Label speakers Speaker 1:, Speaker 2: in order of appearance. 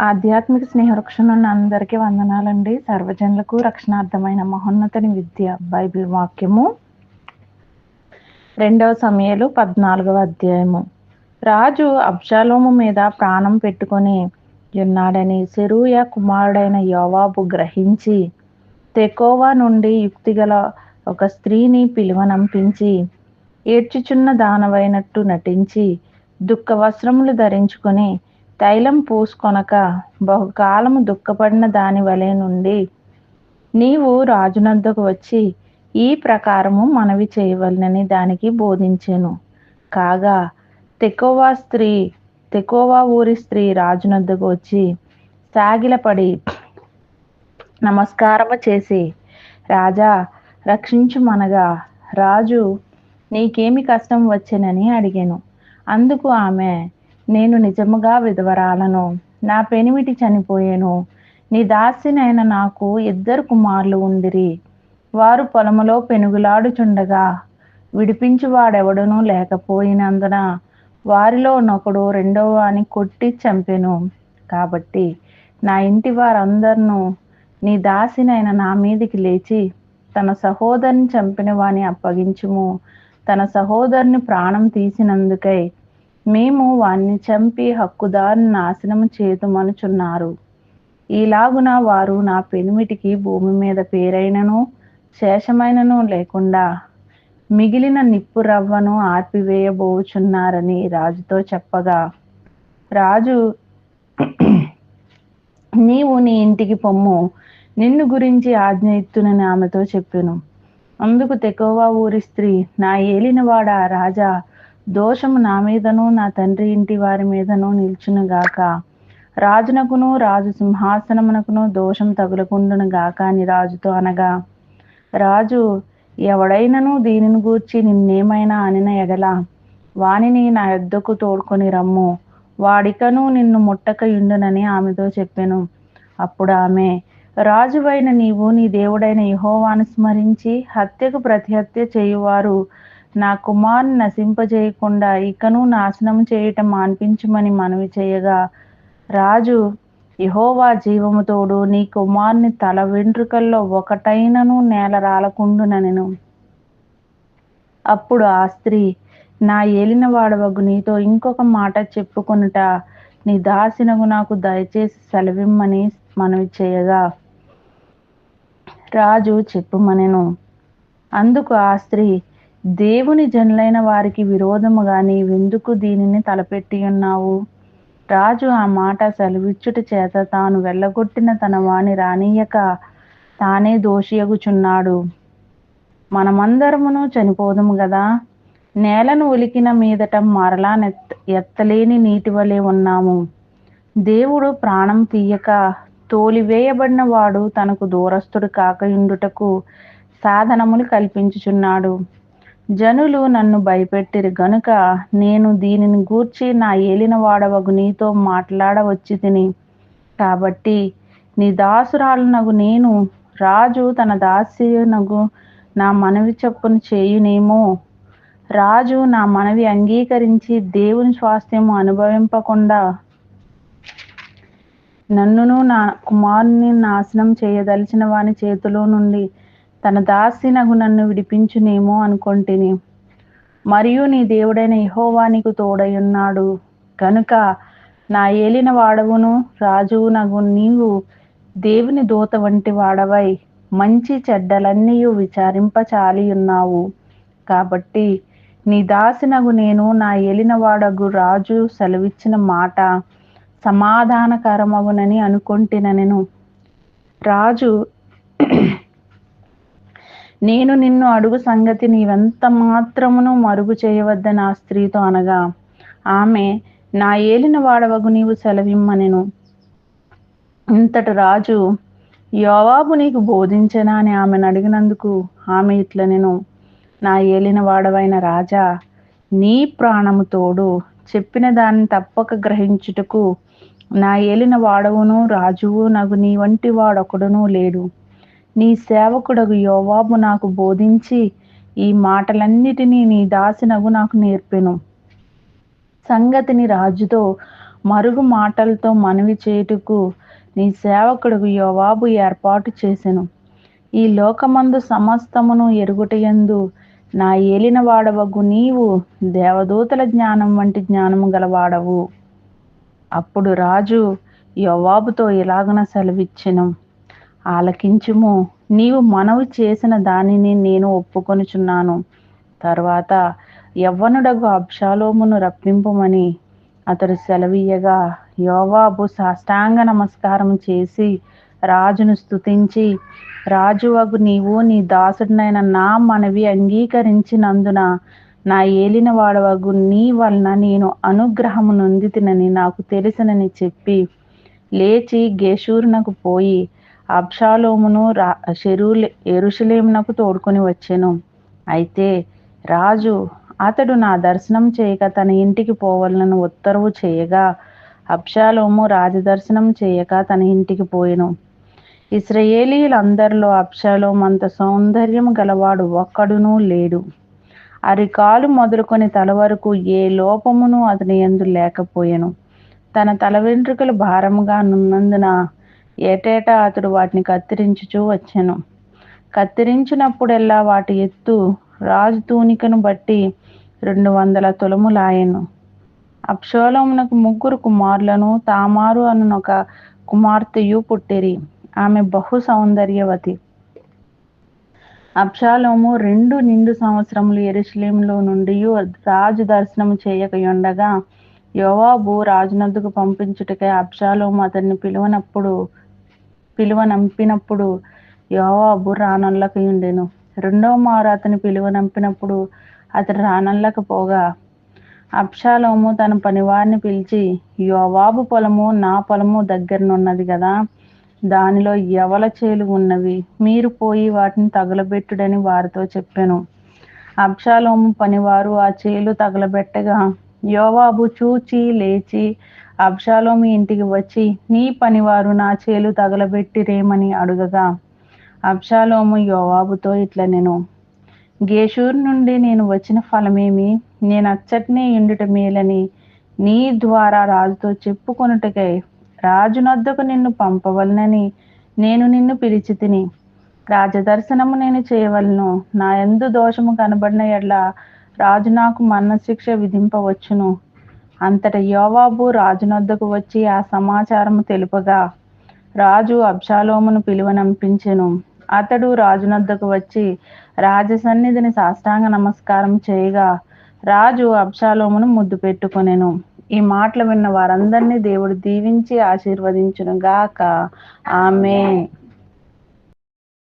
Speaker 1: ఆధ్యాత్మిక స్నేహవృక్షణున్న అందరికీ వందనాలండి. సర్వజనులకు రక్షణార్థమైన మహోన్నతని విద్య బైబిల్ వాక్యము. రెండవ సమయాలు పద్నాలుగవ అధ్యాయము. రాజు అబ్జాలోము మీద ప్రాణం పెట్టుకొని ఉన్నాడని సెరూయ కుమారుడైన యోవాబు గ్రహించి తెకోవా నుండి యుక్తిగల ఒక స్త్రీని పిలువనంపించి ఏడ్చుచున్న దానవైనట్టు నటించి దుఃఖ వస్త్రములు ధరించుకొని తైలం పూసుకొనక బహుకాలము దుఃఖపడిన దాని వలె నుండి నీవు రాజునద్దకు వచ్చి ఈ ప్రకారము మనవి చేయవలనని దానికి బోధించెను. కాగా తెకోవా స్త్రీ తెకోవా ఊరి స్త్రీ రాజునద్దకు వచ్చి సాగిలపడి నమస్కారము చేసి రాజా రక్షించుమనగా రాజు నీకేమి కష్టం వచ్చెనని అడిగాను. అందుకు ఆమె నేను నిజముగా విధవరాలను. నా పెనిమిటి చనిపోయాను. నీ దాసినైన నాకు ఇద్దరు కుమారులు ఉండిరి. వారు పొలములో పెనుగులాడుచుండగా విడిపించువాడెవడనూ లేకపోయినందున వారిలో నొకడు రెండో వాని కొట్టి చంపెను. కాబట్టి నా ఇంటి వారందరినూ నీ దాసినైన నా మీదికి లేచి తన సహోదరిని చంపిన వాని అప్పగించుము. తన సహోదరుని ప్రాణం తీసినందుకై మేము వాణ్ణి చంపి హక్కుదారుని నాశనం చేతుమనుచున్నారు ఈలాగున వారు నా పెనిమిటికి భూమి మీద పేరైనను శేషమైనను లేకుండా మిగిలిన నిప్పు రవ్వను ఆర్పివేయబోచున్నారని రాజుతో చెప్పగా రాజు నీవు నీ ఇంటికి పొమ్ము. నిన్ను గురించి ఆజ్ఞ ఇత్తునని ఆమెతో చెప్పాను. అందుకు తెకోవా ఊరి స్త్రీ నా ఏలినవాడ రాజా దోషము నా మీదను నా తండ్రి ఇంటి వారి మీదను నిల్చునుగాక రాజునకును రాజు సింహాసనమునకును దోషం తగులకుండును గాక అని రాజుతో అనగా రాజు ఎవడైనను దీనిని గూర్చి నిన్నేమైనా అనిన ఎడల? వానిని నా ఎద్దకు తోడుకొని రమ్ము. వాడికను నిన్ను ముట్టక ఇండునని ఆమెతో చెప్పాను. అప్పుడు ఆమె రాజువైన నీవు నీ దేవుడైన యహోవాను స్మరించి హత్యకు ప్రతిహత్య చేయువారు నా కుమారుని నశింపజేయకుండా ఇకను నాశనం చేయటం మాన్పించమని మనవి చేయగా రాజు యహోవా జీవముతోడు నీ కుమారుని తల వెంట్రుకల్లో ఒకటైనను నేల రాలకుండునెను అప్పుడు ఆ స్త్రీ నా ఏలిన వాడవగు నీతో ఇంకొక మాట చెప్పుకొనుట నీ దాసినగు నాకు దయచేసి సెలవిమ్మని మనవి చేయగా రాజు చెప్పుమనెను. అందుకు ఆ స్త్రీ దేవుని జనులైన వారికి విరోధముగా నీవెందుకు దీనిని తలపెట్టి ఉన్నావు? రాజు ఆ మాట సెలవిచ్చుట చేత తాను వెళ్ళగొట్టిన తన వాణి రానియక తానే దోషియగుచున్నాడు. మనమందరమును చనిపోదుము గదా? నేలను ఉలికిన మీదట మరలా ఎత్తలేని నీటి వలె ఉన్నాము. దేవుడు ప్రాణం తీయక తోలివేయబడిన వాడు తనకు దూరస్తుడు కాకయుండుటకు సాధనములు కల్పించుచున్నాడు. జనులు నన్ను భయపెట్టిరు గనుక నేను దీనిని గూర్చి నా ఏలిన వాడవగు నీతో మాట్లాడవచ్చి తిని కాబట్టి నీ దాసురాలునగు నేను రాజు తన దాసినగు నా మనవి చొప్పున చేయునేమో. రాజు నా మనవి అంగీకరించి దేవుని స్వాస్థ్యము అనుభవింపకుండా. నన్నును నా కుమారుని నాశనం చేయదలిచిన వాని చేతిలో నుండి తన దాసినగు నన్ను విడిపించునేమో అనుకొంటిని. మరియు నీ దేవుడైన యహోవానికి తోడయున్నాడు కనుక నా ఏలిన వాడవును రాజువు నగు నీవు దేవుని దూత వంటి వాడవై మంచి చెడ్డలన్నీ విచారింపచాలి ఉన్నావు. కాబట్టి నీ దాసినగు నేను నా ఏలినవాడగు రాజు సెలవిచ్చిన మాట సమాధానకరమవునని అనుకొంటినెను రాజు నేను నిన్ను అడుగు సంగతి నీవెంత మాత్రమును మరుగు చేయవద్దని ఆ స్త్రీతో అనగా ఆమె నా ఏలిన వాడవగు నీవు సెలవిమ్మనెను. ఇంతటి రాజు యోవాబు నీకు బోధించనా అని ఆమెను అడిగినందుకు ఆమె ఇట్ల నేను నా ఏలిన వాడవైన రాజా నీ ప్రాణము తోడు చెప్పిన దాన్ని తప్పక గ్రహించుటకు నా ఏలిన వాడవును రాజువు నగు నీ వంటి వాడొకడునూ లేడు. నీ సేవకుడగు యోవాబు నాకు బోధించి ఈ మాటలన్నిటినీ నీ దాసినగు నాకు నేర్పెను. సంగతిని రాజుతో మరుగు మాటలతో మనవి చేయుటకు నీ సేవకుడు యోవాబు ఏర్పాటు చేసెను. ఈ లోకమందు సమస్తమును ఎరుగుటయందు నా ఏలిన వాడవగు నీవు దేవదూతల జ్ఞానం వంటి జ్ఞానము గలవాడవు. అప్పుడు రాజు యోవాబుతో ఇలాగన సెలవిచ్చెను. ఆలకించుము. నీవు మనవి చేసిన దానిని నేను ఒప్పుకొనుచున్నాను. తర్వాత యవ్వనుడగు అబ్షాలోమును రప్పింపమని అతడు సెలవీయగా యోవాబు సాష్టాంగ నమస్కారం చేసి రాజును స్తుతించి రాజువగు నీవు నీ దాసుడినైన నా మనవి అంగీకరించినందున నా ఏలిన వాడవగు నీ వలన నేను అనుగ్రహము నొందితినని నాకు తెలిసినని చెప్పి లేచి గేషూరునకు పోయి అబ్షాలోమును రా షెరూల్ ఎరుషలేమునకు తోడుకొని వచ్చెను. అయితే రాజు అతడు నా దర్శనం చేయక తన ఇంటికి పోవాలని ఉత్తర్వు చేయగా అబ్షాలోము రాజదర్శనం చేయక తన ఇంటికి పోయెను. ఇస్రయేలీలందరిలో అబ్షాలోం అంత సౌందర్యం గలవాడు ఒక్కడునూ లేడు. అరికాలు మొదలుకొని తల వరకు ఏ లోపమును అతని ఎందు లేకపోయెను. తన తల వెంట్రుకలు భారముగా నున్నందున ఏటేటా అతడు వాటిని కత్తిరించుచూ వచ్చెను. కత్తిరించినప్పుడెల్లా వాటి ఎత్తు రాజు తూనికను బట్టి రెండు వందల తులములాయెను. అప్షోలమునకు ముగ్గురు కుమారులను తామారు అనునొక కుమార్తెయు పుట్టిరి. ఆమె బహు సౌందర్యవతి. అబ్షాలోము రెండు నిండు సంవత్సరములు ఎరుషలేములో నుండి రాజు దర్శనము చేయకయుండగా యోవాబు రాజునద్దుకు పంపించుటకై అబ్షాలోము అతన్ని పిలువనప్పుడు పిలువనంపినప్పుడు యోవాబు రానొల్లకయుండెను రెండవ మారు అతని పిలువనంపినప్పుడు అతడు రానొల్లకపోగా అప్షాలోము తన పనివారిని పిలిచి యోవాబు పొలము నా పొలము దగ్గరనున్నది కదా దానిలో ఎవల చేలు ఉన్నవి? మీరు పోయి వాటిని తగులబెట్టుడని వారితో చెప్పాను. అబ్షాలోము పనివారు ఆ చేలు తగలబెట్టగా యోవాబు చూచి లేచి అబ్షాలోమి ఇంటికి వచ్చి నీ పనివారు నా చేలు తగలబెట్టిరేమని అడుగగా అబ్షాలోము యోవాబుతో ఇట్ల నేను గేషూర్ నుండి నేను వచ్చిన ఫలమేమి? నేను అచ్చట్నే ఇండుట మేలని నీ ద్వారా రాజుతో చెప్పుకొనుటకై రాజునొద్దకు నిన్ను పంపవలనని నేను నిన్ను పిలిచి తిని రాజదర్శనము నేను చేయవలను. నా ఎందు దోషము కనబడిన ఎడ్ల రాజు నాకు మరణశిక్ష విధింపవచ్చును. అంతట యోవాబు రాజునొద్దకు వచ్చి ఆ సమాచారము తెలుపగా రాజు అబ్షాలోమును పిలువనంపించెను. అతడు రాజునొద్దకు వచ్చి రాజ సన్నిధిని సాష్టాంగ నమస్కారం చేయగా రాజు అబ్షాలోమును ముద్దు పెట్టుకొనెను. ఈ మాటలు విన్న వారందరినీ దేవుడు దీవించి ఆశీర్వదించును గాక ఆమె